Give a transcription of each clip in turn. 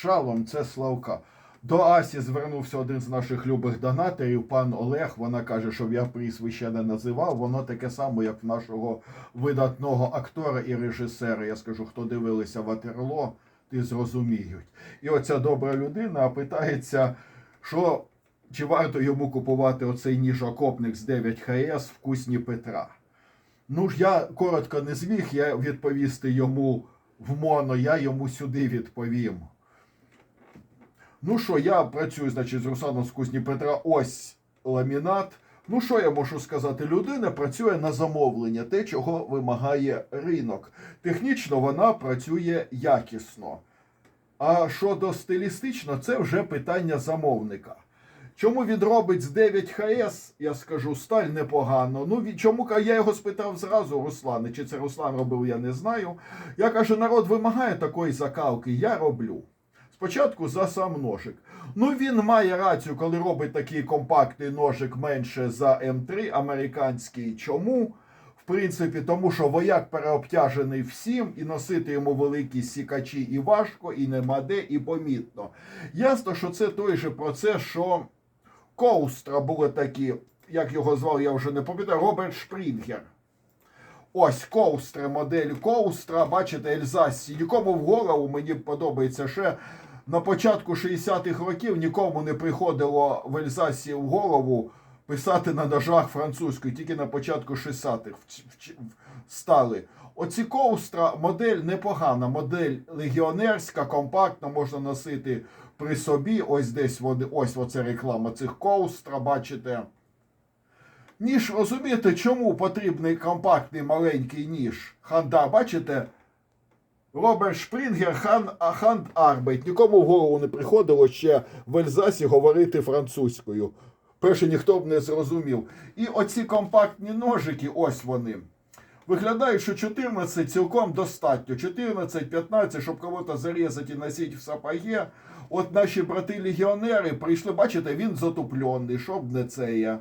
Шалом, це Славка. До Асі звернувся один з наших любих донаторів, пан Олег. Вона каже, щоб я прізвище не називав. Воно таке саме, як в нашого видатного актора і режисера. Я скажу, хто дивилися Ватерло, ти зрозуміють. І оця добра людина питається, що чи варто йому купувати оцей ніж окопник з 9 ХС в кусні Петра. Ну ж я коротко не зміг я відповісти йому в моно, я йому сюди відповім. Ну що, я працюю, значить, з Русланом з Кузні Петра. Ось ламінат. Ну, що я можу сказати? Людина працює на замовлення, те, чого вимагає ринок. Технічно вона працює якісно. А щодо стилістично, це вже питання замовника. Чому він робить з 9 ХС, я скажу, сталь непогано. Ну, чому я його спитав зразу, Руслане, чи це Руслан робив, я не знаю. Я кажу, народ вимагає такої закалки, я роблю. Спочатку за сам ножик. Ну він має рацію, коли робить такий компактний ножик менше за М3 американський. Чому? В принципі, тому що вояк переобтяжений всім, і носити йому великі сікачі і важко, і нема де, і помітно. Ясно, що це той же процес, що Коустра були такі, як його звав, я вже не пам'ятаю, Роберт Шпрінгер. Ось Коустра, модель Коустра, бачите, Ельзасі. Нікому в голову мені подобається ще на початку 60-х років нікому не приходило в Ельзасі в голову писати на ножах французькою, тільки на початку 60-х вч- вч- стали. Оці Коустра модель непогана, модель легіонерська, компактна, можна носити при собі. Ось десь вони, ось оце реклама цих Коустра, бачите. Ніж розумієте, чому потрібний компактний маленький ніж? Ханда, бачите? Роберт Шпрінгер, хан, Ханд Арбейт. Нікому в голову не приходило ще в Ельзасі говорити французькою. Перше ніхто б не зрозумів. І оці компактні ножики, ось вони. Виглядають, що 14 цілком достатньо. 14-15, щоб кого-то зарізати і носити в сапоге. От наші брати-легіонери прийшли, бачите, він затуплений, щоб не це я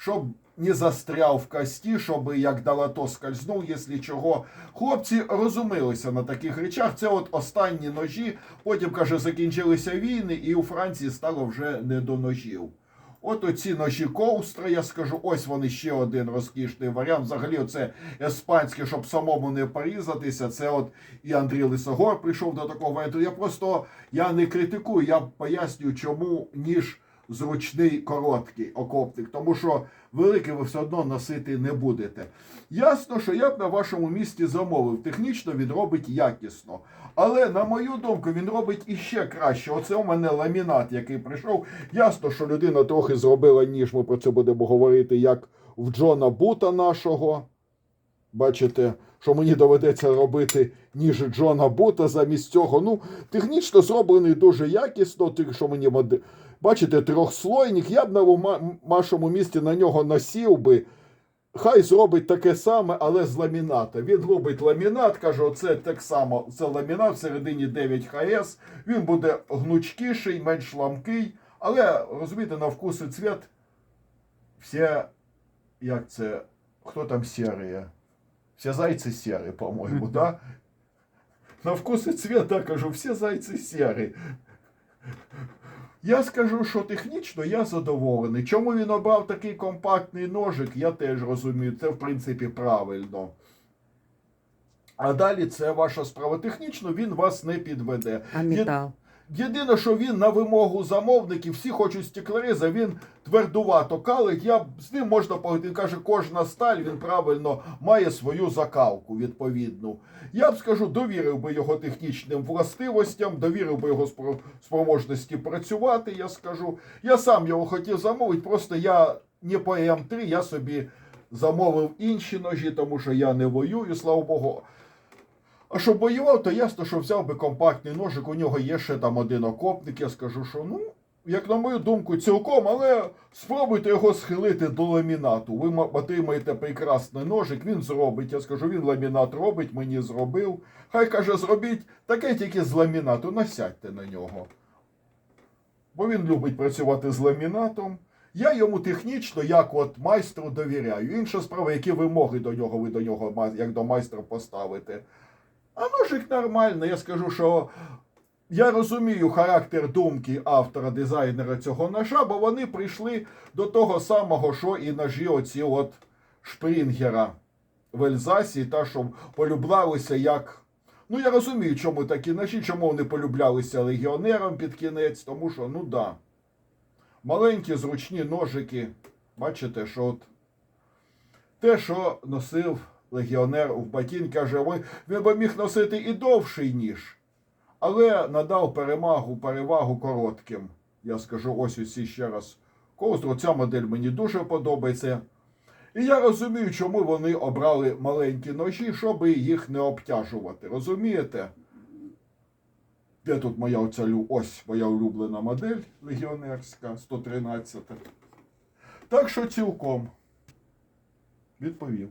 щоб не застряв в кості, щоб як долото скользнув, якщо чого. Хлопці розумілися на таких речах. Це от останні ножі. Потім, каже, закінчилися війни, і у Франції стало вже не до ножів. От оці ножі Коустра, я скажу, ось вони ще один розкішний варіант. Взагалі, оце еспанське, щоб самому не порізатися. Це от і Андрій Лисогор прийшов до такого варіанту. Я просто я не критикую, я пояснюю, чому ніж зручний короткий окопник, тому що великий ви все одно носити не будете. Ясно, що я б на вашому місці замовив. Технічно він робить якісно. Але, на мою думку, він робить іще краще. Оце у мене ламінат, який прийшов. Ясно, що людина трохи зробила ніж, ми про це будемо говорити, як в Джона Бута нашого. Бачите, що мені доведеться робити ніж Джона Бута замість цього. Ну, технічно зроблений дуже якісно, тільки що мені бачите, трьохслойник. Я б на вашому місці на нього насів би. Хай зробить таке саме, але з ламіната. Він робить ламінат, каже, оце так само. Це ламінат всередині 9 ХС. Він буде гнучкіший, менш ламкий. Але розумієте, на вкус і цвіт все, як це, хто там серіє? Все зайці сірі, по-моєму, да? На вкус і цвіт, так кажу, всі зайці сірі. Я скажу, що технічно я задоволений. Чому він обрав такий компактний ножик, я теж розумію. Це, в принципі, правильно. А далі це ваша справа. Технічно він вас не підведе. А метал? Єдине, що він на вимогу замовників, всі хочуть стеклореза, він твердувато калить. Я з ним можна поговорити. Він каже, кожна сталь він правильно має свою закалку відповідну. Я б скажу, довірив би його технічним властивостям, довірив би його спроможності працювати. Я скажу. Я сам його хотів замовити, просто я не по М3, я собі замовив інші ножі, тому що я не воюю, слава Богу. А щоб воював, то ясно, що взяв би компактний ножик, у нього є ще там один окопник. Я скажу, що ну, як на мою думку, цілком, але спробуйте його схилити до ламінату. Ви отримаєте прекрасний ножик, він зробить. Я скажу, він ламінат робить, мені зробив. Хай каже, зробіть таке тільки з ламінату, насядьте на нього. Бо він любить працювати з ламінатом. Я йому технічно, як от майстру, довіряю. Інша справа, які вимоги до нього ви до нього як до майстра поставите. А ножик нормально, я скажу, що Я розумію характер думки автора дизайнера цього ножа, бо вони прийшли до того самого, що і ножі оці от Шпрінгера в Ельзасі, та що полюблялися як. Ну, я розумію, чому такі ножі, чому вони полюблялися легіонерам під кінець, тому що, ну да. Маленькі зручні ножики. Бачите, що от те, що носив легіонер в Батін, каже, він би міг носити і довший ніж, але надав перемагу, перевагу коротким. Я скажу ось усі ще раз. Ковздру, ця модель мені дуже подобається. І я розумію, чому вони обрали маленькі ножі, щоб їх не обтяжувати. Розумієте? Де тут моя оця ось моя улюблена модель легіонерська 113. Так що цілком відповів.